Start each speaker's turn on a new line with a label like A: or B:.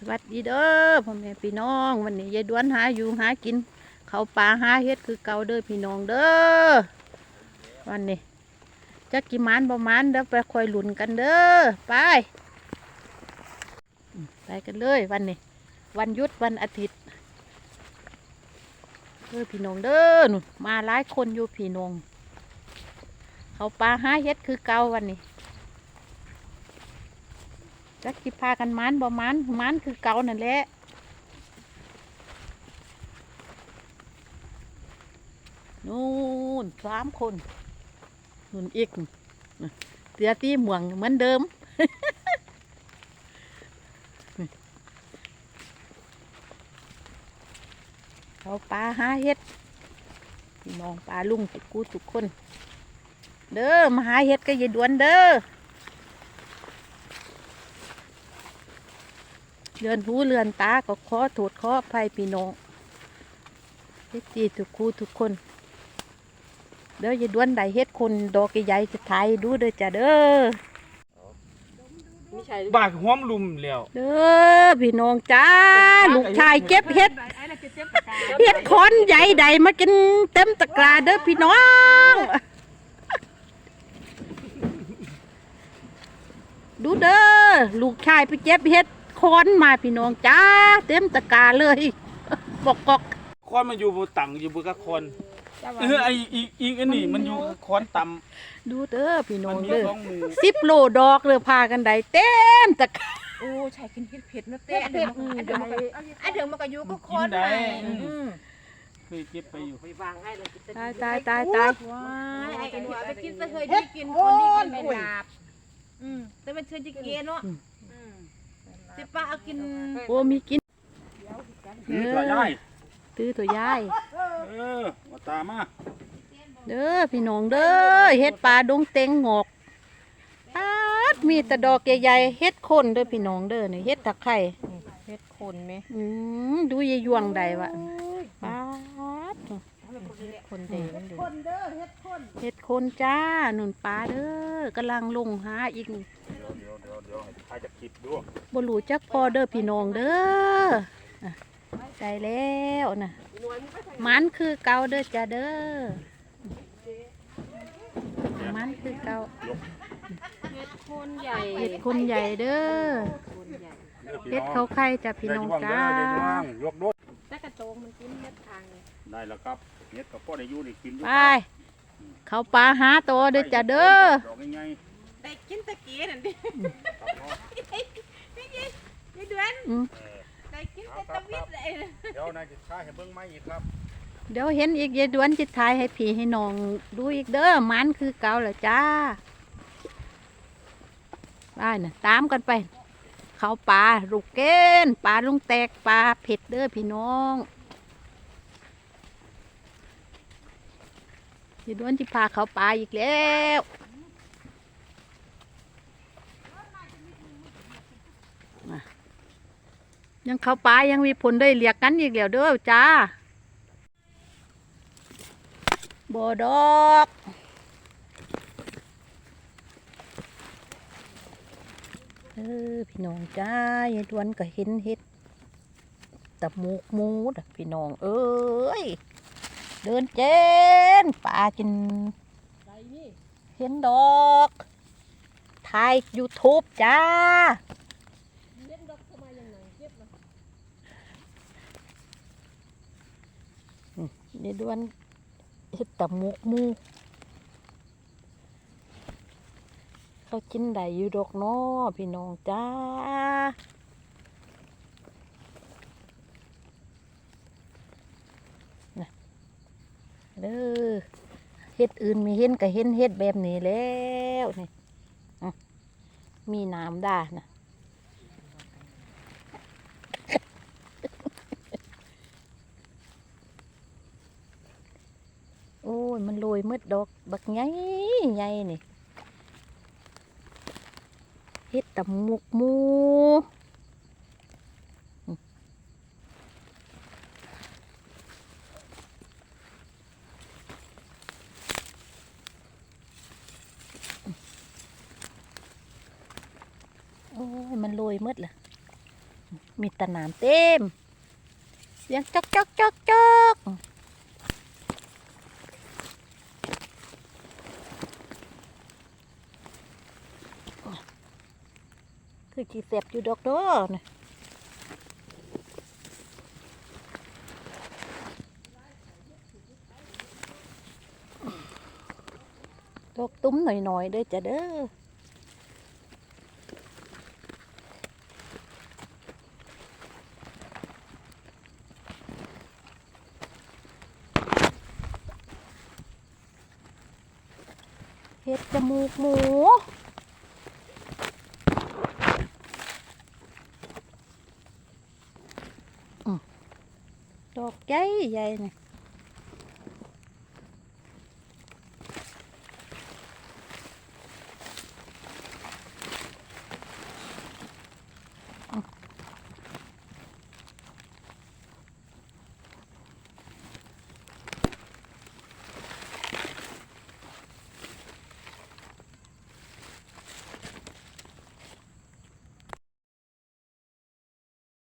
A: สวัสดีเด้อพ่อแม่พี่น้อง วันนี้ยายด้วนหาอยู่หากิน เขาปลาหาเฮ็ดคือเก่าเด้อพี่น้องเด้อวันนี้จักกี่มานบ่หมานเด้อไปคอยหลุนกันเด้อไปไปกันเลยวันนี้ วันยุดวันอาทิตย์เด้อพี่น้องเด้อนมาหลายคนอยู่พี่น้องเขาปลาหาเฮ็ดคือเก่าวันนี้ จักสิพากันมันบ่มันมันคือเก่านั่นแหละนู่นสามคนนู่นอีกเตือตีหม่วงเหมือนเดิมเขาปลาหาเฮ็ดพี่น้องปลาลุงทุกกูทุกคน เด้อมาหาเฮ็ดก็อย่าด่วนเด้อ เลือนหูเลือนตาก็ขอโทษขออภัยพี่น้องเฮ็ดจีทุกคู่ทุกคน เด้ออย่าด้วนใดเฮ็ดคนดอกใหญ่ๆจะถ่ายให้ดูเด้อจ้ะเด้อ
B: บากห้อมลุมแล้ว
A: เด้อพี่น้องจ้าลูกชายเก็บเฮ็ดเฮ็ดคอนใหญ่ใดมากินเต็มตะกร้าเด้อพี่น้องดูเด้อลูกชายไปเก็บเฮ็ด คอนมาพี่น้องจ้าเต็มตะกร้าเลยบอกกอก
B: คอนมันอยู่บนตังอยู่บนกระคอนเออไออีกอีกอันนี้มันอยู่คอนต่
A: ดูเด้อพี่ำน้
B: มั
A: อนง
B: มี
A: เด้อ
B: สองมือ
A: สิบโลดอกเลยพากันได้เต็มตะกร้า
C: โอ้ใช่กินเผ็ดเผ็ดๆนะเต้อันเดิมอันเดิมมันก็อันเดิมมันก็อยู่ก็คนไปอืม
B: เคยเก็บไปอยู่
A: ตายตายตายตาย
C: ว้ายไอ้อันนี้เอาไปกินซะเคยได้กินคนนี้กินไม่หลาบอืมแต่มันเชิญจะเกเนาะ อืมแต่ป้าเอากิน
A: โอ้มีกิน
B: นี่ตัวใหญ่
A: ตื้อตัวยาย
B: เออมาตามมา
A: เด้อพี่น้องเด้อเฮ็ดปลาดงเต็งงอกปาดมีแต่ดอกใหญ่ๆเฮ็ดคนเด้อพี่น้องเด้อนี่เฮ็ดตะไคร้
C: เผ็ดคนไหม
A: อืมดูยายยวงใดวะปาด
C: คนเดียวมันดู
A: เฮ็ดคนจ้านุ่นปลาเด้อกำลังลงหาอีกนี่
B: เดี๋ยวเดี๋ยวเดี๋ยวเดี๋ยวใครจะคลิปดู
A: บ่รู้จักพอเด้อพี่น้องเด้ออะได้แล้วนะมันคือเก่าเด้อจ้าเด้อมันคือเก่า
C: คนใหญ่
A: เห็ดคนใหญ่เด้อเห็ดเขาไข่จ้ะพี่น้องจ้า
B: ได้ช่วงยกด้วย
C: แต่กระโตงมันกินเม็ดทางเลย
B: ได้แล้วครับเน็ตกับพ่อได้อยู่ได้กิน
A: ไป เขาปลาหาตัวเด้อจ้าเด้อ
B: ดอกง่าย
C: ได้กินตะเกียนั่นดิ
B: ๆครับเนาะ
C: นี่เดือน
A: อืม
B: เออ
C: ได้กินแต่ตะวิดเลย
B: เดี๋ยวนายจะช้าให้เบิ่งไม้อีกครับ
A: เดี๋ยวเห็นอีกยายดวนจิตทายให้พี่ให้น้องดูอีกเด้อมันคือเก่าแหละจ้าไปน่ะตามกันไป เขาปลาลูกเกนปลาลุงแตกปลาเผ็ดเด้อพี่น้องยายดวนจิพาเขาปลาอีกแล้วมา ยังเข้าปลายังมีผลได้เรียกกันอีกแล้วเด้อจ้าบ่ดอกเออพี่น้องจ้ายายดวนก็เห็นเห็ดตะมูกมูดพี่น้องเอ้ยเดินเจนป่าจินเห็นดอกถ่ายยูทูบจ้าอืม นี่ด้วนเห็ดตะมุกมูเขากินได้อยู่ดอกน้อพี่น้องจ้าเด้อเฮ็ดอื่นมีเห็นก็เห็นเฮ็ดแบบนี้แล้วนี่มีน้ำด่านะ โอ้ย มันโรยมืดดอกบักใหญ่ใหญ่นี่เฮ็ดตำมุกหมูโอ้ย มันโรยมืดล่ะมีแตะนามเต็มเสียงจอกจอกจอกจอก คือจีเสบอยู่ดอกเด้อนะดอกตุ้มหน่อยๆเด้อจ้ะเด้อเห็ดจมูกหมูอืมด อกใหญ่ใหญ่เนี่ย